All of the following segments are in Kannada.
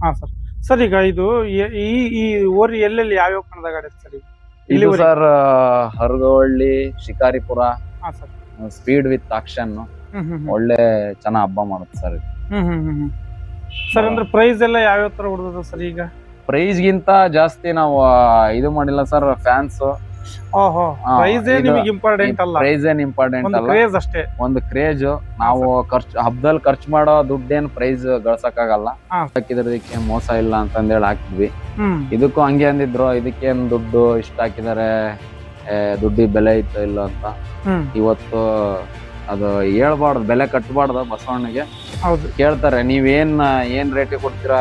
ಹಾ ಸರ್. ಸರ್ ಈಗ ಇದು ಎ- ಈ ಈ ಓರಿ ಎಲ್ಲೆಲ್ಲಿ ಯಾವ್ಯಾವ ಕಣದಾಗ ಆಡೈತೆ ಸರ್ ಇಲ್ಲಿ ಇದು ಇಲ್ಲಿವರೆಗೆ? ಸರ್ ಶಿಕಾರಿಪುರ ಹಾ sir. Speed with action hmm hmm hmm. ಒಳ್ಳೆ ಚೆನ್ನಾಗ್ ಹಬ್ಬ ಮಾಡುತ್ತೆ ಸರ್ ಇದು. ಹ್ಮ್ ಹ್ಮ್ ಹ್ಮ್ ಹ್ಮ್. ಸರ್ ಅಂದ್ರೆ ಪ್ರೈಸ್ ಎಲ್ಲ ಯಾವ್ಯಾವ ತರ ಹೊಡೆದ ಸರ್ ಈಗ? ಪ್ರೈಸ್ ಗಿಂತ ಜಾಸ್ತಿ ನಾವು ಆ, ಇದು ಮಾಡಿಲ್ಲ ಸರ್ ಫ್ಯಾನ್ಸ್ ಪ್ರೈಸ್ ಇದು- ನಿಮಗೆ ಇಂಪಾರ್ಟೆಂಟ್ ಅಲ್ಲ. ಪ್ರೈಸ್ ಏನ್ ಇಂಪಾರ್ಟೆಂಟ್ ಒಂದು ಅಲ್ಲ? ಕ್ರೇಜ್ ಅಷ್ಟೇ. ಒಂದು ಕ್ರೇಜ್ ನಾವು ಖರ್ಚು ಹಬ್ಬದಲ್ಲಿ ಖರ್ಚು ಮಾಡೋ ದುಡ್ಡೇನ್ ಪ್ರೈಸ್ ಗಳಸಕ್ಕಾಗಲ್ಲ. ಹಾಕಿದ್ರದಕ್ಕೆ ಮೋಸ ಇಲ್ಲ ಅಂತಂದೇಳಿ ಹಾಕಿದ್ವಿ ಇದಕ್ಕೂ ಹಂಗೆ ಅಂದಿದ್ರು ಇದಕ್ಕೇನ್ ದುಡ್ಡು ಇಷ್ಟ ಹಾಕಿದಾರೆ? ದುಡ್ಡಿ ಬೆಲೆ ಇತ್ತು ಇಲ್ಲ ಅಂತ. ಇವತ್ತು ಅದು ಹೇಳ್ಬಾರ್ದು ಬೆಲೆ ಕಟ್ಬಾರ್ದು ಬಸವಣ್ಣಗೆ. ಕೇಳ್ತಾರೆ ನೀವೇನ್ ಏನ್ ರೇಟಿಗೆ ಕೊಡ್ತೀರಾ?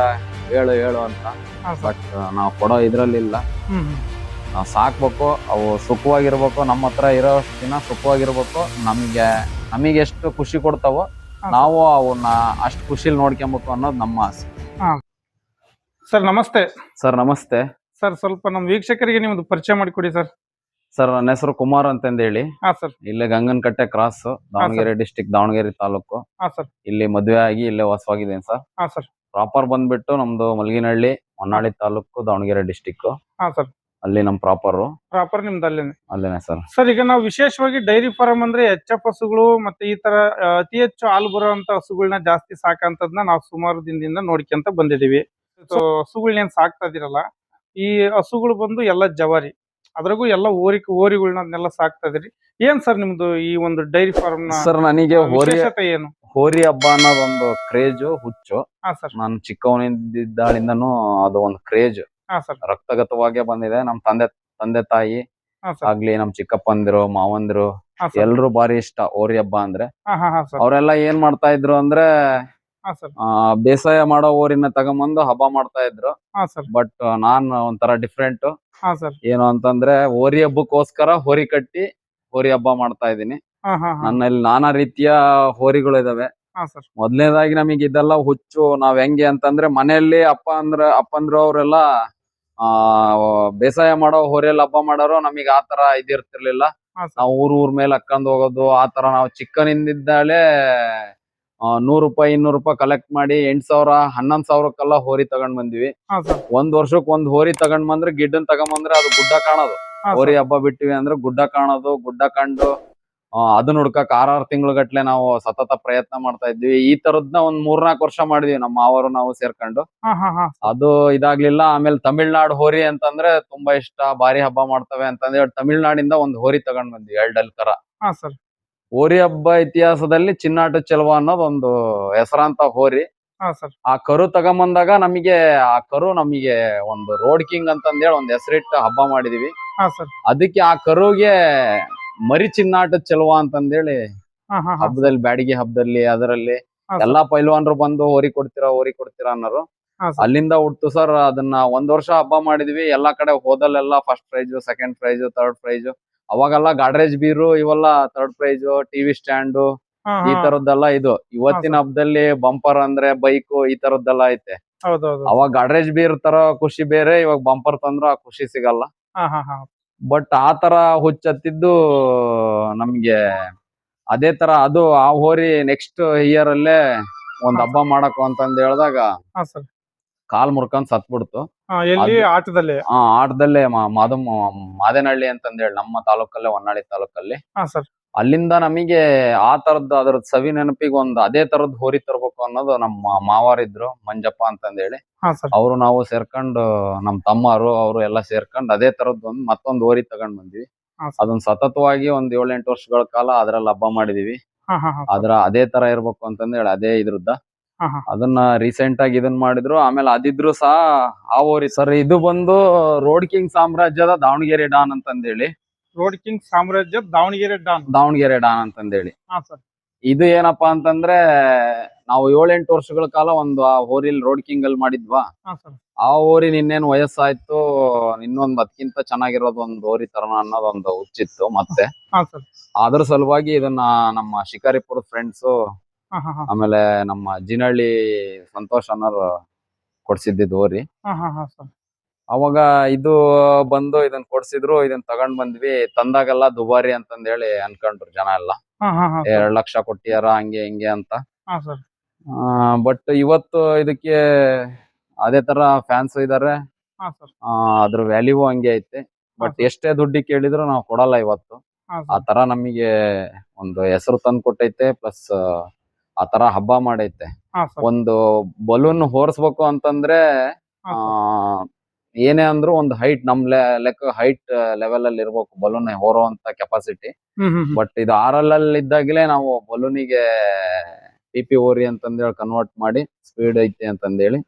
ಹೇಳು ಹೇಳು ಅಂತ. ಬಟ್ ನಾವು ಕೊಡೋ ಇದ್ರಲ್ಲಿಲ್ಲ ಹ್ಮ್ ಹ್ಮ್. ನಾವು ಸಾಕ್ಬೇಕು ಅವು ಸುಖವಾಗಿರ್ಬೇಕು ನಮ್ಮ ಹತ್ರ ಇರೋ ದಿನ ಸುಖವಾಗಿರ್ಬೇಕು ನಮಗೆ ನಮಗೆ ಎಷ್ಟು ಖುಷಿ ಕೊಡ್ತಾವೋ ನಾವು ಅವನ್ನ ಅಷ್ಟು ಖುಷಿಲಿ ನೋಡ್ಕೊಬೇಕು ಅನ್ನೋದು ನಮ್ಮ ಆಸೆ. ಸರ್ ನಮಸ್ತೆ. ಸರ್ ನಮಸ್ತೆ. ಸರ್ ಸ್ವಲ್ಪ ನಮ್ಮ ವೀಕ್ಷಕರಿಗೆ ನಿಮ್ದು ಪರಿಚಯ ಮಾಡಿಕೊಡಿ ಸರ್. ಸರ್ ನನ್ನ ಹೆಸರು ಕುಮಾರ್ ಅಂತಂದೇಳಿ. ಹಾ ಸರ್. ಇಲ್ಲೇ ಗಂಗನಕಟ್ಟೆ ಕ್ರಾಸ್ ದಾವಣಗೆರೆ ಡಿಸ್ಟಿಕ್ ದಾವಣಗೆರೆ ತಾಲೂಕು. ಹಾ ಸರ್. ಇಲ್ಲಿ ಮದುವೆ ಆಗಿ ಇಲ್ಲೇ ವಾಸವಾಗಿದ್ದೀನಿ ಸರ್. ಹಾ ಸರ್. ಪ್ರಾಪರ್ ಬಂದ್ಬಿಟ್ಟು ನಮ್ದು ಮಲ್ಗಿನಹಳ್ಳಿ ಹೊನ್ನಾಳಿ ತಾಲೂಕು ದಾವಣಗೆರೆ ಡಿಸ್ಟಿಕ್ ಹಾ ಸರ್. ಅಲ್ಲಿ ನಮ್ ಪ್ರಾಪರ್ ಪ್ರಾಪರ್ ನಿಮ್ದು ಅಲ್ಲೇನೆ. ಅಲ್ಲೇನೆ ಸರ್ ಸರ್ ಈಗ ನಾವು ವಿಶೇಷವಾಗಿ ಡೈರಿ ಫಾರ್ಮ್ ಅಂದ್ರೆ ಎಚ್ ಎಫ್ ಹಸುಗಳು ಮತ್ತೆ ಈ ತರ ಅತಿ ಹೆಚ್ಚು ಹಾಲು ಬರುವಂತ ಹಸುಗಳನ್ನ ಜಾಸ್ತಿ ಸಾಕಂತದ್ನ ನಾವು ಸುಮಾರು ದಿನದಿಂದ ನೋಡ್ಕೊಂತ ಬಂದಿದೀವಿ. ಸೊ ಹಸುಗಳನ್ನೇನ್ ಸಾಕ್ತಾ ಇದೀರಲ್ಲ ಈ ಹಸುಗಳು ಬಂದು ಎಲ್ಲ ಜವಾರಿ. ಅದ್ರಾಗೂ ಎಲ್ಲ ಓರಿ ಓರಿಗಳನ್ನೆಲ್ಲ ಸಾಕ್ತಾ ಇದ್ರಿ. ಏನ್ ಸರ್ ನಿಮ್ದು ಈ ಒಂದು ಡೈರಿ ಫಾರಂ ಸರ್ ನನಗೆ ಏನು? ಹೋರಿ ಹಬ್ಬ ಅನ್ನೋದೊಂದು ಕ್ರೇಜು ಹುಚ್ಚು. ನಾನು ಚಿಕ್ಕವನಿದ್ದಾಳಿಂದನೂ ಅದು ಒಂದು ಕ್ರೇಜ್ ರಕ್ತಗತವಾಗೇ ಬಂದಿದೆ. ನಮ್ ತಂದೆ ತಂದೆ ತಾಯಿ ಆಗ್ಲಿ ನಮ್ ಚಿಕ್ಕಪ್ಪಂದಿರು ಮಾವಂದಿರು ಎಲ್ರು ಬಾರಿ ಇಷ್ಟ ಹೋರಿ ಹಬ್ಬ ಅಂದ್ರೆ. ಅವರೆಲ್ಲ ಏನ್ ಮಾಡ್ತಾ ಇದ್ರು ಅಂದ್ರೆ ಬೇಸಾಯ ಮಾಡೋ ಓರಿನ ತಗೊಂಬಂದು ಹಬ್ಬ ಮಾಡ್ತಾ ಇದ್ರು. ಬಟ್ ನಾನ್ ಒಂಥರ ಡಿಫ್ರೆಂಟ್. ಏನು ಅಂತಂದ್ರೆ ಹೋರಿ ಹಬ್ಬಕ್ಕೋಸ್ಕರ ಹೋರಿ ಕಟ್ಟಿ ಹೋರಿ ಹಬ್ಬ ಮಾಡ್ತಾ ಇದೀನಿ ನನ್ನಲ್ಲಿ ನಾನಾ ರೀತಿಯ ಹೋರಿಗಳು ಇದಾವೆ. ಮೊದಲನೇದಾಗಿ ನಮಗೆ ಇದೆಲ್ಲ ಹುಚ್ಚು ನಾವ್ ಹೆಂಗೆ ಅಂತಂದ್ರೆ ಮನೆಯಲ್ಲಿ ಅಪ್ಪ ಅಂದ್ರ ಅಪ್ಪಂದ್ರು ಅವರೆಲ್ಲ ಆ ಬೇಸಾಯ ಮಾಡೋ ಹೊರೆಯಲ್ಲಿ ಹಬ್ಬ ಮಾಡೋರು ನಮಗೆ ಆತರ ಇದಿರ್ತಿರ್ಲಿಲ್ಲ ಹಾ ನಾವು ಊರ್ ಊರ್ ಮೇಲೆ ಹಾಕೊಂಡ್ ಹೋಗೋದು ಆತರ ನಾವು ಚಿಕ್ಕನಿಂದಿದ್ದಾಳೆ ನೂರು ನೂರ್ ರೂಪಾಯಿ ಇನ್ನೂರು ರೂಪಾಯಿ ಕಲೆಕ್ಟ್ ಮಾಡಿ ಎಂಟ್ ಸಾವಿರ ಹನ್ನೊಂದ್ ಸಾವಿರಕ್ಕೆಲ್ಲ ಹೋರಿ ತಗೊಂಡ್ ಬಂದಿವಿ. ಒಂದ್ ವರ್ಷಕ್ ಒಂದ್ ಹೋರಿ ತಗೊಂಡ್ ಬಂದ್ರೆ ಗಿಡ್ಡನ್ ತಗೊಂಡ್ ಬಂದ್ರೆ ಅದು ಗುಡ್ಡ ಕಾಣೋದು. ಹೋರಿ ಹಬ್ಬ ಬಿಟ್ಟಿವಿ ಅಂದ್ರೆ ಗುಡ್ಡ ಕಾಣೋದು ಗುಡ್ಡ ಕಂಡು ಆ, ಅದನ್ನ ಹುಡ್ಕಕ್ ಆರಾರು ತಿಂಗಳಗಟ್ಲೆ ನಾವು ಸತತ ಪ್ರಯತ್ನ ಮಾಡ್ತಾ ಇದ್ವಿ. ಈ ತರದ್ನ ಒಂದ್ ಮೂರ್ನಾಲ್ಕು ವರ್ಷ ಮಾಡಿದ್ವಿ ನಮ್ಮ ಮಾವರು ನಾವು ಸೇರ್ಕೊಂಡು. ಅದು ಇದಾಗ್ಲಿಲ್ಲ. ಆಮೇಲೆ ತಮಿಳ್ನಾಡು ಹೋರಿ ಅಂತಂದ್ರೆ ತುಂಬಾ ಇಷ್ಟ. ಭಾರಿ ಹಬ್ಬ ಮಾಡ್ತವೆ ಅಂತಂದ್ರೆ ತಮಿಳ್ನಾಡಿಂದ ಒಂದ್ ಹೋರಿ ತಗೊಂಡ್ ಬಂದ್ವಿ ಎರಡಲ್ ಕರ. ಸರ್. ಹೋರಿ ಹಬ್ಬ ಇತಿಹಾಸದಲ್ಲಿ ಚಿನ್ನಾಟ ಚೆಲುವ ಅನ್ನೋದ್ ಒಂದು ಹೆಸರಾಂತ ಹೋರಿ. ಆ ಕರು ತಗೊಂಬಂದಾಗ ನಮಗೆ ಆ ಕರು ನಮಗೆ ಒಂದು ರೋಡ್ ಕಿಂಗ್ ಅಂತಂದೇಳಿ ಒಂದ್ ಹೆಸರಿಟ್ಟು ಹಬ್ಬ ಮಾಡಿದೀವಿ. ಅದಕ್ಕೆ ಆ ಕರುಗೆ ಮರಿ ಚಿನ್ನಾಟ ಚೆಲುವ ಅಂತಂದೇಳಿ ಹಬ್ಬದಲ್ಲಿ ಬ್ಯಾಡಿಗೆ ಹಬ್ಬದಲ್ಲಿ ಅದರಲ್ಲಿ ಎಲ್ಲಾ ಪೈಲ್ವಾನ್ರು ಬಂದು ಹೋರಿ ಕೊಡ್ತೀರಾ ಹೋರಿ ಕೊಡ್ತೀರಾ ಅನ್ನೋರು. ಅಲ್ಲಿಂದ ಹುಟ್ಟು ಸರ್ ಅದನ್ನ ಒಂದ್ ವರ್ಷ ಹಬ್ಬ ಮಾಡಿದ್ವಿ ಎಲ್ಲಾ ಕಡೆ ಹೋದಲ್ಲೆಲ್ಲ first prize second prize third prize ಅವಾಗೆಲ್ಲ ಗಾಡ್ರೇಜ್ ಬೀರು ಇವೆಲ್ಲ ಥರ್ಡ್ ಪ್ರೈಸ್ ಟಿವಿ ಸ್ಟ್ಯಾಂಡ್ ಈ ತರದ್ದೆಲ್ಲ ಇದು. ಇವತ್ತಿನ ಹಬ್ಬದಲ್ಲಿ ಬಂಪರ್ ಅಂದ್ರೆ ಬೈಕ್ ಈ ತರದ್ದೆಲ್ಲ ಐತೆ. ಅವಾಗ ಗಾಡ್ರೇಜ್ ಬೀರ್ ತರ ಖುಷಿ ಬೇರೆ ಇವಾಗ ಬಂಪರ್ ತಂದ್ರ ಖುಷಿ ಸಿಗಲ್ಲ. ಬಟ್ ಆ ತರ ಹುಚ್ಚತ್ತಿದ್ದು ನಮ್ಗೆ ಅದೇ ತರ ಅದು ಆ ಹೋರಿ ನೆಕ್ಸ್ಟ್ ಇಯರ್ ಅಲ್ಲೇ ಒಂದ್ ಹಬ್ಬ ಮಾಡಕು ಅಂತಂದ್ ಹೇಳ್ದಾಗ ಹಾ ಸರ್. ಕಾಲ್ ಮುರ್ಕೊಂಡ್ ಸತ್ಬಿಡ್ತು. ಹಾ ಎಲ್ಲಿ? ಅದು- ಆಟದಲ್ಲಿ? ಆ ಆಟದಲ್ಲೇ ಮಾದಮ್ ಮಾದೇನಹಳ್ಳಿ ಅಂತಂದೇಳಿ ನಮ್ಮ ತಾಲೂಕಲ್ಲೇ ಹೊನ್ನಾಳಿ ತಾಲೂಕಲ್ಲಿ. ಹಾ ಸರ್. ಅಲ್ಲಿಂದ ನಮಗೆ ಆ ತರದ್ ಅದ್ರದ್ ಸವಿ ನೆನಪಿಗೆ ಒಂದು ಅದೇ ತರದ್ ಹೋರಿ ತರಬೇಕು ಅನ್ನೋದು ನಮ್ಮ ಮಾವಾರಿದ್ರು ಮಂಜಪ್ಪ ಅಂತಂದೇಳಿ. ಹಾ ಸರ್. ಅವರು ನಾವು ಸೇರ್ಕೊಂಡು ನಮ್ ತಮ್ಮರು ಅವರು ಎಲ್ಲ ಸೇರ್ಕೊಂಡು ಅದೇ ತರದ್ ಒಂದ್ ಮತ್ತೊಂದು ಹೋರಿ ತಗೊಂಡ್ ಬಂದ್ವಿ. ಹಾ ಸರ್. ಅದನ್ನ ಸತತವಾಗಿ ಒಂದ್ ಏಳೆಂಟು ವರ್ಷಗಳ ಕಾಲ ಅದ್ರಲ್ಲಿ ಹಬ್ಬ ಮಾಡಿದೀವಿ. ಹಾ ಹಾ ಹಾ ಅದ್ರ ಅದೇ ತರ ಇರ್ಬೇಕು ಅಂತಂದೇಳಿ ಅದೇ ಇದ್ರದ್ದ. ಹಾ ಹಾ. ಅದನ್ನ ರೀಸೆಂಟ್ ಆಗಿ ಇದನ್ ಮಾಡಿದ್ರು ಆಮೇಲೆ ಅದಿದ್ರು ಸಹ ಆ ಹೋರಿ. ಸರ್ ಇದು ಬಂದು ರೋಡ್ ಕಿಂಗ್ ಸಾಮ್ರಾಜ್ಯದ ದಾವಣಗೆರೆ ಡಾನ್ ಅಂತಂದೇಳಿ. ರೋಡ್ ಕಿಂಗ್ ಸಾಮ್ರಾಜ್ಯ ದಾವಣಗೆರೆ ಡಾನ್. ದಾವಣಗೆರೆ ಡಾನ್ ಅಂತಂದೇಳಿ. ಹಾ ಸರ್. ಇದು ಏನಪ್ಪಾ ಅಂತಂದ್ರೆ ನಾವು ಏಳೆಂಟು ವರ್ಷಗಳ ಕಾಲ ಒಂದು ಆ ಹೋರಿಲ್ ರೋಡ್ ಕಿಂಗ್ ಅಲ್ಲಿ ಮಾಡಿದ್ವಾ? ಹಾ ಸರ್. ಆ ಹೋರಿ ನಿನ್ನೇನ್ ವಯಸ್ಸಾಯ್ತು ಇನ್ನೊಂದ್ ಅದಕ್ಕಿಂತ ಚೆನ್ನಾಗಿರೋದು ಒಂದು ಹೋರಿ ತರೋಣ ಅನ್ನೋದೊಂದು ಹುಚ್ಚಿತ್ತು ಮತ್ತೆ. ಹಾ ಸರ್. ಅದ್ರ ಸಲುವಾಗಿ ಇದನ್ನ ನಮ್ಮ ಶಿಕಾರಿಪುರ ಫ್ರೆಂಡ್ಸ್ ಹಾ ಹಾ ಹಾ. ಆಮೇಲೆ ನಮ್ಮ ಜಿನಹಳ್ಳಿ ಸಂತೋಷ್ ಅನ್ನೋರು ಕೊಡ್ಸಿದ್ದಿದ್ದು ಹೋರಿ. ಹಾ ಹಾ ಹಾ ಸರ್. ಅವಾಗ ಇದು ಬಂದು ಇದನ್ನ ಕೊಡ್ಸಿದ್ರು ಇದನ್ನ ತಗೊಂಡ್ ಬಂದ್ವಿ. ತಂದಾಗೆಲ್ಲ ದುಬಾರಿ ಅಂತಂದ ಹೇಳಿ ಅನ್ಕೊಂಡ್ರು ಜನ ಎಲ್ಲ. ಎರಡ್ ಲಕ್ಷ ಕೊಟ್ಟಿಯಾರ ಹಂಗೆ ಹಿಂಗೆ ಅಂತ. ಬಟ್ ಇವತ್ತು ಇದಕ್ಕೆ ಅದೇ ತರ ಫ್ಯಾನ್ಸ್ ಇದಾರೆ. ಅದ್ರ ವ್ಯಾಲ್ಯೂ ಹಂಗೆ ಐತೆ. ಬಟ್ ಎಷ್ಟೇ ದುಡ್ಡಿ ಕೇಳಿದ್ರು ನಾವು ಕೊಡಲ್ಲ ಇವತ್ತು. ಆ ತರ ನಮಗೆ ಒಂದು ಹೆಸರು ತಂದು ಕೊಟ್ಟೈತೆ ಪ್ಲಸ್ ಆ ತರ ಹಬ್ಬ ಮಾಡೈತೆ. ಒಂದು ಬಲೂನ್ ಹೋರ್ಸ್ಬೇಕು ಅಂತಂದ್ರೆ ಆ. ಏನೇ ಅಂದ್ರು ಒಂದು ಹೈಟ್ ನಮ್ ಲೆಕ್ಕ ಹೈಟ್ ಲೆವೆಲ್ ಅಲ್ಲಿ ಇರ್ಬೇಕು ಬಲೂನ್ ಹೊರುವಂತ ಕೆಪಾಸಿಟಿ. ಬಟ್ ಇದು ಆರ್ ಎಲ್ ಅಲ್ಲಿ ಇದ್ದಾಗಲೇ ನಾವು ಬಲೂನಿಗೆ ಪಿ ಪಿ ಓರಿ ಅಂತಂದೇಳಿ ಕನ್ವರ್ಟ್ ಮಾಡಿ ಸ್ಪೀಡ್ ಐತೆ ಅಂತಂದೇಳಿ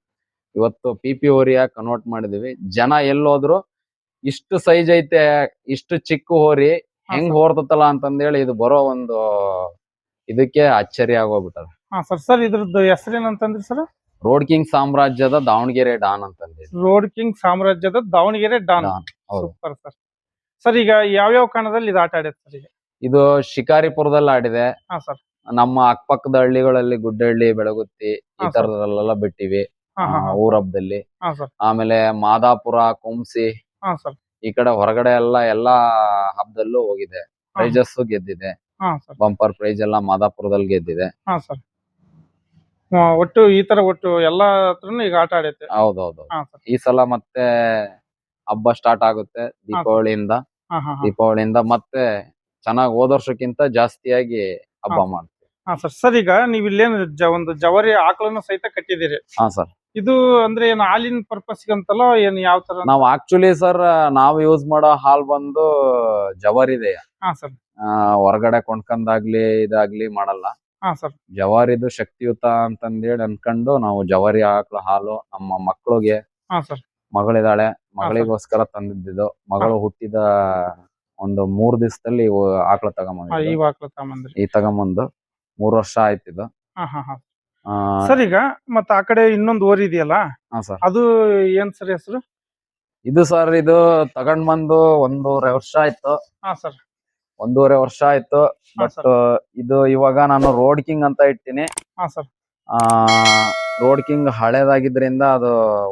ಇವತ್ತು ಪಿ ಪಿ ಓರಿಯಾಗಿ ಕನ್ವರ್ಟ್ ಮಾಡಿದೀವಿ ಜನ ಎಲ್ಲೋದ್ರು ಇಷ್ಟು ಸೈಜ್ ಐತೆ ಇಷ್ಟು ಚಿಕ್ಕ ಹೋರಿ ಹೆಂಗ್. ಹೋರ್ತತಲ್ಲ ಅಂತಂದೇಳಿ ಇದು ಬರೋ ಒಂದು ಇದಕ್ಕೆ ಅಚ್ಚರಿ ಆಗೋಗ್ಬಿಟ್ಟದ ಹಾ ಸರ್ ಸರ್ ಇದ್ರದ್ದು ಹೆಸರೇನಂತಂದ್ರಿ ಸರ್ ರೋಡ್ ಕಿಂಗ್ ಸಾಮ್ರಾಜ್ಯದ ದಾವಣಗೆರೆ ಡಾನ್ ಅಂತಂದೇಳಿ ರೋಡ್ ಕಿಂಗ್ ಸಾಮ್ರಾಜ್ಯದ ದಾವಣಗೆರೆ ಡಾನ್. ಡಾನ್ ಹೌದು. ಸೂಪರ್ ಸರ್ ಸರ್ ಈಗ ಯಾವ್ಯಾವ ಕಣದಲ್ಲಿ ಇದು ಆಟ ಆಡೈತೆ ಸರ್ ಈಗ? ಇದು ಶಿಕಾರಿಪುರದಲ್ಲಿ ಆಡಿದೆ. ಹಾ ಸರ್ ನಮ್ಮ ಅಕ್ಕಪಕ್ಕದ ಹಳ್ಳಿಗಳಲ್ಲಿ ಗುಡ್ಡಹಳ್ಳಿ ಬೆಳಗುತ್ತಿ ಈ ಹಾ. ತರದಲ್ಲೆಲ್ಲ ಬಿಟ್ಟಿವಿ. ಹಾ ಹಾ ಹಾ. ಊರ ಹಬ್ಬದಲ್ಲಿ ಹಾ ಸರ್ ಆಮೇಲೆ ಮಾದಾಪುರ ಕುಂಸಿ ಹಾ ಸರ್ ಈ ಕಡೆ ಹೊರಗಡೆ ಎಲ್ಲ ಎಲ್ಲಾ ಹಬ್ಬದಲ್ಲೂ ಹೋಗಿದೆ. ಪ್ರೈಜಸ್ ಗೆದ್ದಿದೆ. ಹಾ ಸರ್ ಬಂಪರ್ ಪ್ರೈಸ್ ಎಲ್ಲ ಮಾದಾಪುರದಲ್ಲಿ ಗೆದ್ದಿದೆ. ಹಾ ಸರ್ ಒಟ್ಟು ಈ ತರ ಒಟ್ಟು ಎಲ್ಲಾ ಹತ್ರನು ಈಗ ಆಟ ಆಡೈತೆ. ಹೌದೌದು ಹಾ ಸರ್. ಈ ಸಲ ಮತ್ತೆ ಹಬ್ಬ ಸ್ಟಾರ್ಟ್ ಆಗುತ್ತೆ ದೀಪಾವಳಿಯಿಂದ. ಹಾ ಹಾ ಹಾ. ದೀಪಾವಳಿಯಿಂದ ಮತ್ತೆ ಚೆನ್ನಾಗಿ ಹೋದ ವರ್ಷಕ್ಕಿಂತ ಜಾಸ್ತಿಯಾಗಿ ಹಬ್ಬ. ಮಾಡ್ತೀವಿ. ಹಾ ಸರ್. ಸರ್ ಈಗ ನೀವ್ ಇಲ್ಲೇನು ಜ- ಒಂದು ಜವರಿ ಆಕಳನ್ನು ಸಹಿತ ಕಟ್ಟಿದಿರಿ ಹಾ ಸರ್. ಇದು ಅಂದ್ರೆ ಏನು ಹಾಲಿನ ಪರ್ಪಸ್ ಅಂತಲೋ ಏನ್ ಯಾವ ತರ? ನಾವು ಆಕ್ಚುಲಿ ಸರ್ ನಾವು ಯೂಸ್ ಮಾಡೋ ಹಾಲ್ ಬಂದು ಹಾ ಸರ್. ಆ, ಹೊರಗಡೆ ಕೊಂಡ್ಕೊಂಡಾಗ್ಲಿ ಇದಾಗ್ಲಿ ಮಾಡಲ್ಲ. ಹಾ ಸರ್. ಜವಾರಿದು ಶಕ್ತಿಯುತ ಅಂತಂದೇಳಿ ಅನ್ಕೊಂಡು ನಾವು ಜವಾರಿ ಆಕಳ ಹಾಲು ನಮ್ಮ ಮಕ್ಕಳಿಗೆ ಹಾ ಸರ್. ಮಗಳಿದಾಳೆ. ಮಗಳಿಗೋಸ್ಕರ ತಂದಿದ್ದು. ಮಗಳು ಹುಟ್ಟಿದ ಒಂದು ಮೂರ್ ದಿವಸದಲ್ಲಿ ಆಕಳ ಹಾ ಇವ್ ಆಕಳ ತಗೊಂಬಂದ್ರಿ. ಈ ತಗೊಂಬಂದು ಮೂರ್ ವರ್ಷ ಆಯ್ತಿದ್ದು ಹಾ ಹಾ ಹಾ. ಆ, ಸರ್ ಈಗ ಮತ್ತ ಆ ಕಡೆ ಇನ್ನೊಂದು ಓರಿ ಇದೆಯಲ್ಲ? ಹಾ ಸರ್. ಅದು ಏನ್ ಸರ್ ಹೆಸರು? ಇದು ಸರ್ ಇದು ತಗೊಂಡ್ ಬಂದು ಒಂದೂವರೆ ವರ್ಷ ಆಯ್ತು. ಹಾ ಸರ್. ಒಂದೂವರೆ ವರ್ಷ ಆಯ್ತು ಬಟ್ ಇದು ಇವಾಗ ನಾನು ರೋಡ್ ಕಿಂಗ್ ಅಂತ ಇಟ್ಟಿನಿ. ಆ ರೋಡ್ ಕಿಂಗ್ ಹಳೇದಾಗಿದ್ರಿಂದ ಅದು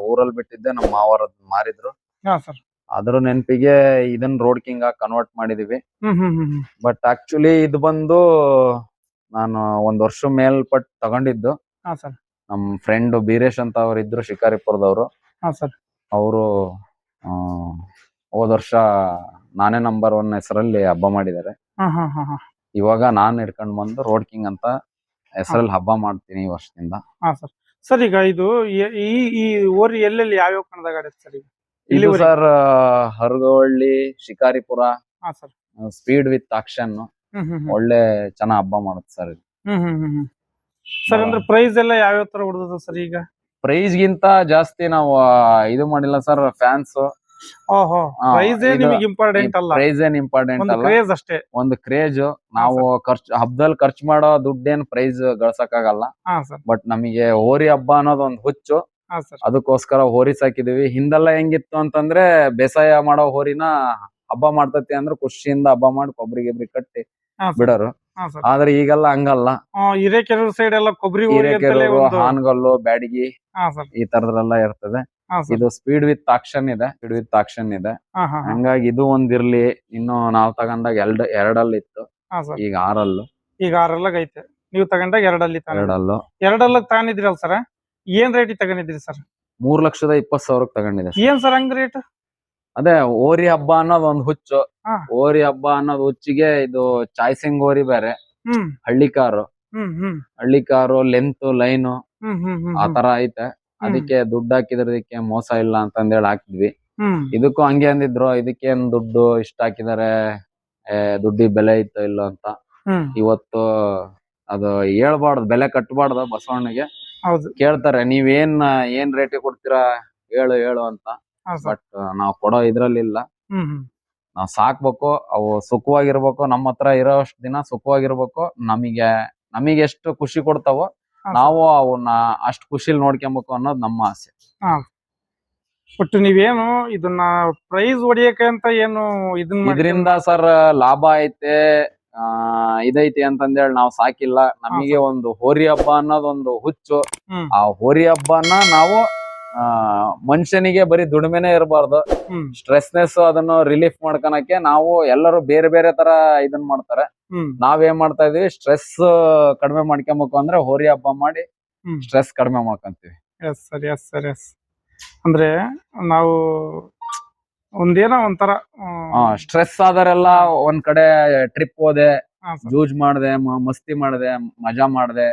ಊರಲ್ಲಿ ಬಿಟ್ಟಿದ್ದೆ ನಮ್ಮ ಮಾವರ ಮಾರಿದ್ರು. ಅದ್ರ ನೆನಪಿಗೆ ಇದನ್ನ ರೋಡ್ ಕಿಂಗ್ ಆಗಿ ಕನ್ವರ್ಟ್ ಮಾಡಿದೀವಿ. ಬಟ್ ಆಕ್ಚುಲಿ ಇದು ಬಂದು ನಾನು ಒಂದ್ ವರ್ಷ ಮೇಲ್ಪಟ್ಟು ತಗೊಂಡಿದ್ದು. ನಮ್ ಫ್ರೆಂಡ್ ಬೀರೇಶ್ ಅಂತ ಅವ್ರು ಇದ್ರು ಶಿಕಾರಿಪುರದವ್ರು. ಅವರು ಹೋದ ವರ್ಷ ನಾನೇ ನಂಬರ್ ಒನ್ ಹೆಸರಲ್ಲಿ ಹಬ್ಬ ಮಾಡಿದ್ದಾರೆ. ಇವಾಗ ನಾನು ಹಿಡ್ಕೊಂಡ್ ಬಂದು ರೋಡ್ ಕಿಂಗ್ ಅಂತ ಹೆಸರಲ್ಲಿ ಹಬ್ಬ ಮಾಡ್ತೀನಿ ಈ ವರ್ಷದಿಂದ. ಹಾ ಸರ್. ಸರ್ ಈಗ ಇದು ಈ ಈ ಓರಿ ಎಲ್ಲೆಲ್ಲಿ ಯಾವ್ಯಾವ ಕಣದಾಗ ಸರ್ ಇಲ್ಲಿ? Sir Haragolli Shikaripura sir. Speed with action ಒಳ್ಳೆ ಚೆನ್ನಾಗ್ ಹಬ್ಬ ಮಾಡುತ್ತೆ ಸರ್ ಇಲ್ಲಿ ಸರ್ ಅಂದ್ರೆ ಪ್ರೈಸ್ ಎಲ್ಲ ಯಾವ್ಯಾವ ತರ ಹೊಡೆದ ಸರ್ ಈಗ? ಪ್ರೈಸ್ ಗಿಂತ ಜಾಸ್ತಿ ನಾವು ಇದು ಮಾಡಿಲ್ಲ ಸರ್ ಫ್ಯಾನ್ಸ್ ಓಹೋ ಪ್ರೈಸ್ ಇದು- ನಿಮಗೆ ಇಂಪಾರ್ಟೆಂಟ್ ಅಲ್ಲ. ಪ್ರೈಸ್ ಏನ್ ಇಂಪಾರ್ಟೆಂಟ್ ಒಂದು ಅಲ್ಲ? ಕ್ರೇಜ್ ಅಷ್ಟೇ. ಒಂದು ಕ್ರೇಜ್ ನಾವು ಖರ್ಚು ಹಬ್ಬದಲ್ಲಿ ಖರ್ಚು ಮಾಡೋ ದುಡ್ಡೇನ್ ಪ್ರೈಸ್ ಗಳಸಕ್ ಆಗಲ್ಲ ಬಟ್ ನಮಗೆ ಹೋರಿ ಹಬ್ಬ ಅನ್ನೋದು ಒಂದು ಹುಚ್ಚು. ಅದಕ್ಕೋಸ್ಕರ ಹೋರಿ ಸಾಕಿದೀವಿ. ಹಿಂದೆಲ್ಲ ಹೆಂಗಿತ್ತು ಅಂತಂದ್ರೆ ಬೇಸಾಯ ಮಾಡೋ ಹೋರಿನ ಹಬ್ಬ ಮಾಡ್ತತಿ ಅಂದ್ರೆ ಖುಷಿಯಿಂದ ಹಬ್ಬ ಮಾಡಿ ಕೊಬ್ಬರಿ ಗಿಬ್ರಿ ಕಟ್ಟಿ ಬಿಡೋರು. ಆದ್ರೆ ಈಗೆಲ್ಲ ಹಂಗಲ್ಲ. ಹಿರೇಕೆರೂರು ಸೈಡ್ ಎಲ್ಲ ಕೊಬ್ಬರಿ ಹಿರೇಕೆರೂರು ಹಾನಗಲ್ಲು ಬ್ಯಾಡಗಿ ಈ ತರದ್ರೆಲ್ಲ ಇರ್ತದೆ. ಇದು ಸ್ಪೀಡ್ ವಿತ್ ಆಕ್ಷನ್ ಇದೆ ಸ್ಪೀಡ್ ವಿತ್ ಆಕ್ಷನ್ ಇದೆ. ಹಂಗಾಗಿ ಇದು ಒಂದ್ ಇರ್ಲಿ ಇನ್ನು ನಾವ್ ತಗೊಂಡಾಗ ಎರಡ್ ಎರಡಲ್ಲಿ ಇತ್ತು ಈಗ ಆರಲ್ಲು. ಈಗ ಆರಲ್ಲಾಗ ಐತೆ. ನೀವು ತಗೊಂಡಾಗ ಎರಡಲ್ಲಿ ಎರಡಲ್ಲು. ಎರಡಲ್ಲ ತಾನಿದ್ರಲ್ಲ ಸರ್? ಏನ್ ರೇಟ್ ತಗೊಂಡಿದ್ರಿ ಸರ್? ಮೂರ್ ಲಕ್ಷದ ಇಪ್ಪತ್ ಸಾವಿರಕ್ಕೆ ತಗೊಂಡಿದೆ ಏನ್ ಸರ್ ಹಂಗ ರೇಟ್ ಅದೇ ಓರಿ ಹಬ್ಬ ಅನ್ನೋದು ಒಂದ್ ಹುಚ್ಚು. ಓರಿ ಹಬ್ಬ ಅನ್ನೋದು ಹುಚ್ಚಿಗೆ ಇದು ಚಾಯ್ಸಿಂಗ್ ಓರಿ ಬೇರೆ. ಹಳ್ಳಿ ಕಾರು. ಹಳ್ಳಿ ಕಾರು ಲೆಂತ್ ಲೈನು ಆತರ ಐತೆ. ಅದಕ್ಕೆ ದುಡ್ಡು ಹಾಕಿದ್ರದಕ್ಕೆ ಮೋಸ ಇಲ್ಲ ಅಂತಂದೇಳಿ ಹಾಕಿದ್ವಿ. ಇದಕ್ಕೂ ಹಂಗೆ ಅಂದಿದ್ರು ಇದಕ್ಕೇನ್ ದುಡ್ಡು ಇಷ್ಟ ಹಾಕಿದಾರೆ? ದುಡ್ಡಿ ಬೆಲೆ ಇತ್ತೋ ಇಲ್ಲೋ ಅಂತ. ಇವತ್ತು ಅದು ಹೇಳ್ಬಾರ್ದು ಬೆಲೆ ಕಟ್ಬಾರ್ದು ಬಸವಣ್ಣಗೆ. ಕೇಳ್ತಾರೆ ನೀವೇನ್ ಏನ್ ರೇಟ್ ಕೊಡ್ತೀರಾ? ಹೇಳು ಹೇಳು ಅಂತ. ಬಟ್ ನಾವ್ ಕೊಡೋ ಇದ್ರಲ್ಲಿ ಇಲ್ಲ. ನಾವ್ ಸಾಕ್ಬೇಕು ಅವು ಸುಖವಾಗಿರ್ಬೇಕು ನಮ್ಮ ಹತ್ರ ಇರೋಷ್ಟು ದಿನ ಸುಖವಾಗಿರ್ಬೇಕು. ನಮಗೆ ನಮಗೆ ಎಷ್ಟು ಖುಷಿ ಕೊಡ್ತಾವೋ ನಾವು ಅವನ್ನ ಅಷ್ಟು ಖುಷಿಲಿ ನೋಡ್ಕೊಬೇಕು ಅನ್ನೋದು ನಮ್ಮ ಆಸೆ. ಒಟ್ಟು ನೀವೇನು ಇದನ್ನ ಪ್ರೈಸ್ ಹೊಡಿಯಕ್ಕೆ ಅಂತ ಏನು ಇದನ್ನ ಇದರಿಂದ ಸರ್ ಲಾಭ ಐತೆ ಇದೈತಿ ಅಂತಂದೇಳಿ ನಾವು ಸಾಕಿಲ್ಲ. ನಮಗೆ ಒಂದು ಹೋರಿ ಹಬ್ಬ ಅನ್ನೋದೊಂದು ಹುಚ್ಚು. ಆ ಹೋರಿ ಹಬ್ಬನ ನಾವು ಮನುಷ್ಯನಿಗೆ ಬರೀ ದುಡಿಮೆನೆ ಇರಬಾರ್ದು. ಸ್ಟ್ರೆಸ್ನೆಸ್ ಅದನ್ನು ರಿಲೀಫ್ ಮಾಡ್ಕೊಳಕ್ಕೆ ನಾವು ಎಲ್ಲರೂ ಬೇರೆ ಬೇರೆ ತರ ಇದನ್ ಮಾಡ್ತಾರೆ. ನಾವೇನ್ ಮಾಡ್ತಾ ಇದೀವಿ ಸ್ಟ್ರೆಸ್ ಕಡಿಮೆ ಮಾಡ್ಕೊಬೇಕು ಅಂದ್ರೆ ಹೋರಿ ಹಬ್ಬ ಮಾಡಿ ಸ್ಟ್ರೆಸ್ ಕಡಿಮೆ ಮಾಡ್ಕೊಂತೀವಿ. ಎಸ್ ಸರ್ ಎಸ್ ಸರಿ ಎಸ್ ಅಂದ್ರೆ ನಾವು ಒಂದೇನೋ ಒಂಥರ ಸ್ಟ್ರೆಸ್ ಆದರೆಲ್ಲ ಒಂದ್ ಕಡೆ ಟ್ರಿಪ್ ಹೋದೆ ಜೂಜ್ ಮಾಡ್ದೆ ಮಸ್ತಿ ಮಾಡ್ದೆ ಮಜಾ ಮಾಡ್ದೆ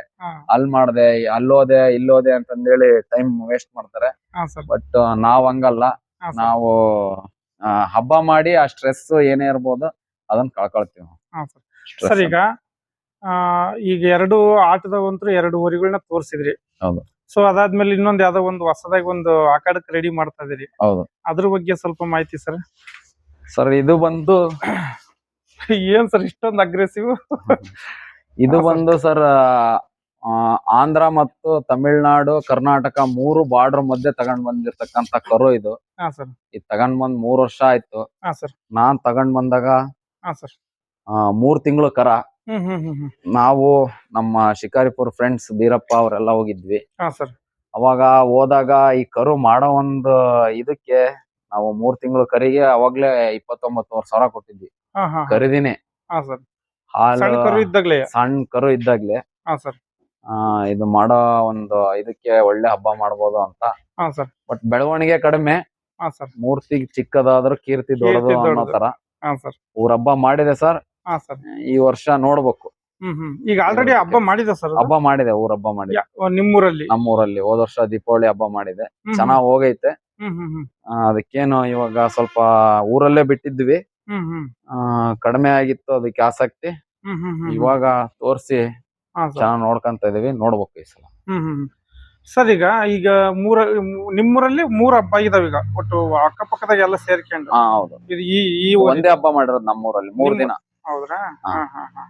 ಅಲ್ ಮಾಡ್ದೆ ಅಲ್ಲೋದೆ ಇಲ್ಲೋದೆ ಅಂತಂದೇಳಿ ಟೈಮ್ ವೇಸ್ಟ್ ಮಾಡ್ತಾರೆ. ಬಟ್ ನಾವ್ ಹಂಗಲ್ಲ. ನಾವು ಹಬ್ಬ ಮಾಡಿ ಆ ಸ್ಟ್ರೆಸ್ ಏನೇ ಇರ್ಬೋದು ಅದನ್ನ ಕಳ್ಕೊಳ್ತೀವಿ ಸರ್. ಈಗ ಈಗ ಎರಡು ಆಟದವಂತರು ಎರಡು ಊರಿಗಳನ್ನ ತೋರಿಸಿದ್ರಿ. ಹೌದು. ಸೊ ಅದಾದ್ಮೇಲೆ ಇನ್ನೊಂದ್ ಯಾವ್ದೋ ಒಂದು ಹೊಸದಾಗಿ ಒಂದು ಆಕಾಡಕ್ ರೆಡಿ ಮಾಡ್ತಾ ಇದೀರಿ. ಹೌದು. ಅದ್ರ ಬಗ್ಗೆ ಸ್ವಲ್ಪ ಮಾಹಿತಿ ಸರ್. ಸರ್ ಇದು ಬಂದು ಏನ್ ಸರ್ ಇಷ್ಟೊಂದು ಅಗ್ರೆಸಿವ್ ಇದು. ಬಂದು ಸರ್. ಆಂಧ್ರ ಮತ್ತು ತಮಿಳ್ನಾಡು ಕರ್ನಾಟಕ ಮೂರು ಬಾರ್ಡರ್ ಮಧ್ಯೆ ತಗೊಂಡ್ ಬಂದಿರ್ತಕ್ಕಂತ ಕರು ಇದು. ಇದು ತಗೊಂಡ್ ಬಂದ್ ಮೂರ್ ವರ್ಷ ಆಯ್ತು. ನಾನ್ ತಗೊಂಡ್ ಬಂದಾಗ ಮೂರ್ ತಿಂಗಳು ಕರ. ನಾವು ನಮ್ಮ ಶಿಕಾರಿಪುರ್ ಫ್ರೆಂಡ್ಸ್ ಬೀರಪ್ಪ ಅವರೆಲ್ಲ ಹೋಗಿದ್ವಿ. ಅವಾಗ ಹೋದಾಗ ಈ ಕರು ಮಾಡೋ ಒಂದು ಇದಕ್ಕೆ ನಾವು ಮೂರ್ ತಿಂಗಳು ಕರಿಗೆ ಅವಾಗ್ಲೇ ಇಪ್ಪತ್ತೊಂಬತ್ತುವರೆ ಸಾವಿರ ಕೊಟ್ಟಿದ್ವಿ. ಕರಿದಿನಿ ಹಾಲು ಸಣ್ಣ ಕರು ಇದ್ದಾಗ್ಲೇ. ಸಣ್ಣ ಕರು ಇದ್ದಾಗ್ಲೇ. ಹಾ ಸರ್. ಆ ಇದು ಮಾಡೋ ಒಂದು ಇದಕ್ಕೆ ಒಳ್ಳೆ ಹಬ್ಬ ಮಾಡಬಹುದು ಅಂತ. ಹಾ ಸರ್. ಬಟ್ ಬೆಳವಣಿಗೆ ಕಡಿಮೆ. ಹಾ ಸರ್. ಮೂರ್ತಿ ಚಿಕ್ಕದಾದ್ರೂ ಕೀರ್ತಿ ದೊಡ್ಡದು ಅನ್ನೋ ತರ ಹಾ ಸರ್. ಊರ್ ಹಬ್ಬ ಮಾಡಿದೆ ಸರ್. ಹಾ ಸರ್. ಈ ವರ್ಷ ನೋಡ್ಬೇಕು. ಈಗ ಆಲ್ರೆಡಿ ಹಬ್ಬ ಮಾಡಿದೆ ಸರ್ ಹಬ್ಬ ಮಾಡಿದೆ ಊರ ಹಬ್ಬ ಮಾಡಿದೆ. ನಿಮ್ಮೂರಲ್ಲಿ? ನಮ್ಮೂರಲ್ಲಿ ಹೋದ ವರ್ಷ ದೀಪಾವಳಿ ಹಬ್ಬ ಮಾಡಿದೆ. ಚೆನ್ನಾಗ್ ಹೋಗೈತೆ. ಅದಕ್ಕೇನು ಇವಾಗ ಸ್ವಲ್ಪ ಊರಲ್ಲೇ ಬಿಟ್ಟಿದ್ವಿ. ಕಡಿಮೆ ಆಗಿತ್ತು ಅದಕ್ಕೆ ಆಸಕ್ತಿ. ಹ್ಮ್ ಹ್ಮ್ ಹ್ಮ್ ಇವಾಗ ತೋರಿಸಿ ಚೆನ್ನಾಗಿ ನೋಡ್ಕೊಂತ ಇದೀವಿ ನೋಡ್ಬೇಕು ಈ ಸಲ. ಸರ್ ಈಗ ಈಗ ಮೂರ ನಿಮ್ಮೂರಲ್ಲಿ ಮೂರ್ ಹಬ್ಬ ಇದಾವ ಈಗ. ಒಟ್ಟು ಅಕ್ಕಪಕ್ಕದಾಗ ಎಲ್ಲ ಸೇರ್ಕೊಂಡು. ಹೌದು. ಇದು ಈ ಈ ಒಂದೇ ಹಬ್ಬ ಮಾಡಿರೋದು ನಮ್ಮೂರಲ್ಲಿ ಮೂರ್ ದಿನ. ಹೌದ್ರಾ? ಹಾ. ಹಾ ಹಾ ಹಾ.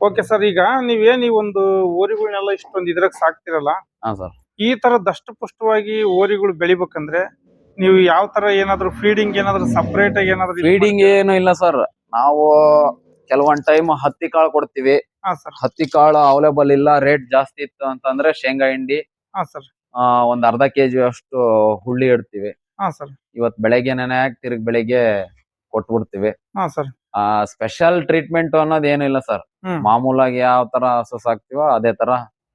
ಓಕೆ ಸರ್ ಈಗ ನೀವೇನ್ ಈ ಒಂದು ಓರಿಗಳನ್ನೆಲ್ಲ ಇಷ್ಟೊಂದು ಇದ್ರಾಗ ಸಾಕ್ತಿರಲ್ಲ? ಹಾ ಸರ್. ಈ ತರ ದಷ್ಟಪುಷ್ಟವಾಗಿ ಓರಿಗಳು ಬೆಳಿಬೇಕಂದ್ರೆ ನೀವು ಯಾವ ತರ ಏನಾದ್ರು ಫೀಡಿಂಗ್ ಏನಾದ್ರು ಸಪರೇಟ್ ಆಗಿ ಏನಾದ್ರು ಇದ್ ಫೀಡಿಂಗ್ ಏನು ಇಲ್ಲ ಸರ್ ನಾವು ಕೆಲವೊಂದ್ ಟೈಮ್ ಹತ್ತಿ ಕಾಳು ಕೊಡ್ತೀವಿ. ಹಾ ಸರ್ ಹತ್ತಿ ಕಾಳು ಅವೈಲೇಬಲ್ ಇಲ್ಲ ರೇಟ್ ಜಾಸ್ತಿ ಇತ್ತು ಅಂತಂದ್ರೆ ಶೇಂಗಾ ಹಿಂಡಿ ಹಾ ಸರ್ ಆ, ಒಂದ್ ಅರ್ಧ ಕೆಜಿ ಅಷ್ಟು ಹುಳ್ಳಿ ಇಡ್ತೀವಿ. ಹಾ ಸರ್ ಇವತ್ ಬೆಳಗ್ಗೆ ನೆನೆ ಹಾಕಿ ತಿರ್ಗ್ ಬೆಳಿಗ್ಗೆ ಕೊಟ್ಬಿಡ್ತೀವಿ. ಹಾ ಸರ್ ಆ ಸ್ಪೆಷಲ್ ಟ್ರೀಟ್ಮೆಂಟ್ ಅನ್ನೋದು ಏನಿಲ್ಲ ಸರ್ ಹ್ಮ್. ಮಾಮೂಲಾಗಿ ಯಾವ ತರ ಹಸು ಸಾಕ್ತಿವೋ ಅದೇ ತರ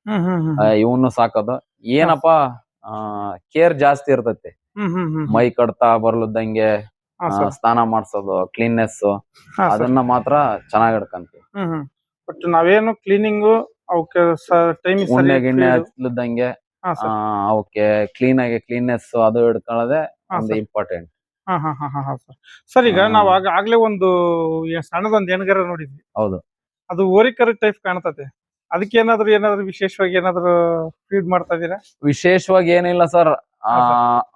ಹ್ಮ್ ಹ್ಮ್ ಹ್ಮ್ ಇವನು ಸಾಕೋದು. ಏನಪ್ಪ? ಕೇರ್ ಜಾಸ್ತಿ ಇರ್ತೈತಿ. ಮೈ ಕಡ್ತಾ ಬರ್ಲದಂಗೆ ಸ್ನಾನ ಮಾಡ್ಸೋದು ಕ್ಲೀನ್ನೆಸ್ ಅದನ್ನ ಮಾತ್ರ ಚೆನ್ನಾಗಿ ಇಡ್ಕಂತೀವಿ. ಬಟ್ ನಾವೇನು ಕ್ಲೀನಿಂಗ್ ಅವಕ್ಕೆ ಟೈಮ್ ಉಣ್ಣೆ ಗಿಣ್ಣೆ ಹಚ್ಲದಂಗೆ ಅವಕ್ಕೆ ಕ್ಲೀನ್ ಆಗಿ ಕ್ಲೀನ್ನೆಸ್ ಅದು ಇಡ್ಕೊಳ್ಳೋದೇ ಒಂದು ಇಂಪಾರ್ಟೆಂಟ್ ಸರ್ ಈಗ. ನಾವ್ ಆಗ ಆಗ್ಲೇ ಒಂದು ಸಣ್ಣದೊಂದು ಎಣ್ಗರ ನೋಡಿದ್ವಿ. ಹೌದು. ಅದು ಓರಿಕರ ಟೈಪ್ ಕಾಣ್ತದೆ ಅದಕ್ಕೆ ಏನಾದ್ರು ಏನಾದ್ರು ವಿಶೇಷವಾಗಿ ಏನಾದ್ರು ಫೀಡ್ ಮಾಡ್ತಾ ಇದೀರಾ ವಿಶೇಷವಾಗಿ ಏನಿಲ್ಲ ಸರ್. ಆ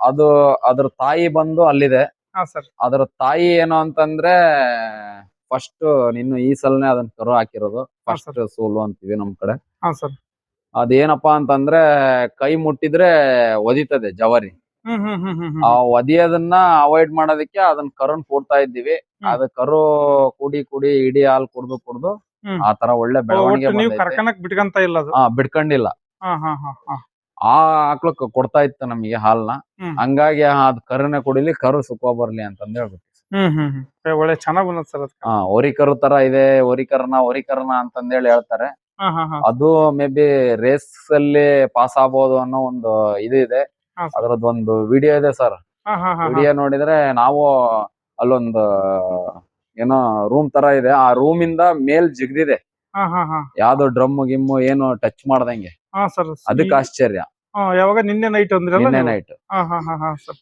ಅದು ಅದ್ರ ತಾಯಿ ಬಂದು ಅಲ್ಲಿದೆ. ಹಾ ಸರ್. ಅದ್ರ ತಾಯಿ ಏನು ಅಂತಂದ್ರೆ ಫಸ್ಟ್ ನಿನ್ನ ಈ ಸಲನೇ ಅದನ್ನ ಕರು ಹಾಕಿರೋದು. ಫಸ್ಟ್ ಸೋಲು ಅಂತೀವಿ ನಮ್ ಕಡೆ. ಹಾ ಸರ್. ಅದೇನಪ್ಪಾ ಅಂತಂದ್ರೆ ಕೈ ಮುಟ್ಟಿದ್ರೆ ಒದಿತದೆ ಜವರಿ. ಹ್ಮ್ ಹ್ಮ್ ಹ್ಮ್ ಹ್ಮ್ ಆ ಒದಿಯೋದನ್ನ ಅವಾಯ್ಡ್ ಮಾಡೋದಕ್ಕೆ ಅದನ್ನ ಕರುನ್ ಕೊಡ್ತಾ ಇದ್ದೀವಿ. ಅದ ಕರು ಕುಡಿ ಕುಡಿ ಇಡೀ ಹಾಲ್ ಕುಡ್ದು ಕುಡ್ದು. ಆ ತರ ಒಳ್ಳೆ ಬೆಳವಣಿಗೆ ಬಿಟ್ಕಂತ ಇಲ್ಲ ಹಾ ಹಾ ಆ ಆಕ್ಳಕ್ ಕೊಡ್ತಾ ಇತ್ತು ನಮಗೆ ಹಾಲ್ನ. ಹಂಗಾಗಿ ಅದ್ ಕರುನ ಕುಡಿಲಿ ಕರು ಸುಖ ಬರ್ಲಿ ಅಂತಂದ್ ಹೇಳ್ಬಿಟ್ಟು ಒಳ್ಳೆ ಚೆನ್ನಾಗ್ ಬಂದದ್ ಸರ್ ಹಾ ಕರು ತರ ಇದೆ ಕರ್ನ ಕರ್ನ ಅಂತಂದೇಳಿ ಹೇಳ್ತಾರೆ. ಅದು ಮೇ ಬಿ ರೇಸ್ ಅಲ್ಲಿ ಪಾಸ್ ಆಗ್ಬೋದು ಅನ್ನೋ ಒಂದು ಇದು ಇದೆ. ಹಾ ಅದ್ರದ್ದು ಒಂದು ವಿಡಿಯೋ ಇದೆ ಸರ್. ವಿಡಿಯೋ ನೋಡಿದ್ರೆ ನಾವು ಅಲ್ಲೊಂದು ಏನೋ ರೂಮ್ ತರ ಇದೆ. ಆ ರೂಮ್ ಇಂದ ಮೇಲ್ ಜಿಗ್ದಿದೆ. ಹಾ ಹಾ ಹಾ. ಯಾವ್ದೋ ಡ್ರಮ್ ಗಿಮ್ಮು ಏನು ಟಚ್ ಮಾಡ್ದಂಗೆ. ಹಾ ಸರ್ ಅದಕ್ಕೆ ಆಶ್ಚರ್ಯ. ಯಾವಾಗ ನಿನ್ನೆ ನೈಟ್ ಅಂದ್ರಲ್ಲ ನಿನ್ನೆ ನೈಟ್ ಹಾ ಹಾ ಹಾ ಹಾ ಸರ್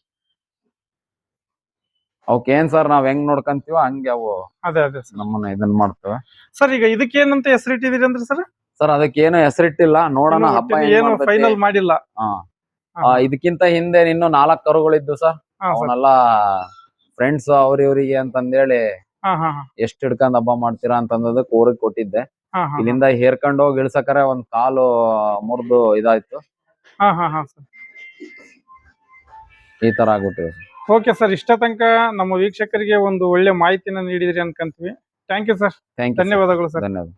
ಅವಕ್ಕೆ ಏನ್ ಸರ್ ನಾವ್ ಹೆಂಗ್ ನೋಡ್ಕಂತೀವೋ ಹಂಗೆ ಅವು ಅದೇ ಅದೇ ಸರ್ ನಮ್ಮನ್ನ ಇದನ್ ಮಾಡ್ತೇವೆ. ಸರ್ ಈಗ ಇದಕ್ಕೇನಂತ ಹೆಸರಿಟ್ಟಿದೀರಿ ಅಂದ್ರೆ ಸರ್ ಸರ್ ಅದಕ್ಕೆ ಏನು ಹೆಸರಿಟ್ಟಿಲ್ಲ. ನೋಡೋಣ ಹಬ್ಬ ಏನು ಮಾಡ್ತೈತಿ. ಫೈನಲ್ ಮಾಡಿಲ್ಲ. ಹಾ. ಹಾ, ಆ, ಇದಕ್ಕಿಂತ ಹಿಂದೆ ಇನ್ನು ನಾಲ್ಕು ಕರುಗಳಿದ್ದು ಸರ್ ಹಾ ಸರ್ ಅವನ್ನೆಲ್ಲ ಫ್ರೆಂಡ್ಸ್ ಅವ್ರ ಇವ್ರಿಗೆ ಅಂತಂದೇಳಿ ಹಾ ಹಾ ಹಾ ಎಷ್ಟ್ ಹಿಡ್ಕೊಂಡ್ ಹಬ್ಬ ಮಾಡ್ತೀರಾ ಅಂತಂದದಕ್ಕೆ ಕೋರಿ ಕೊಟ್ಟಿದ್ದೆ. ಇಲ್ಲಿಂದ ಹೇರ್ಕೊಂಡ್ ಹೋಗಿ ಇಳ್ಸಕರೆ ಒಂದ್ ಕಾಲು ಮುರಿದು ಇದಾಯ್ತು. ಹಾ ಹಾ ಹಾ ಸರ್. ಈ ತರ ಆಗ್ಬಿಟ್ಟಿದೆ ಓಕೆ ಸರ್. ಇಷ್ಟ ತನಕ ನಮ್ಮ ವೀಕ್ಷಕರಿಗೆ ಒಂದು ಒಳ್ಳೆ ಮಾಹಿತಿನ ನೀಡಿದ್ರಿ ಅನ್ಕಂತೀವಿ. Thank you sir. ಧನ್ಯವಾದಗಳು ಸರ್. ಧನ್ಯವಾದ.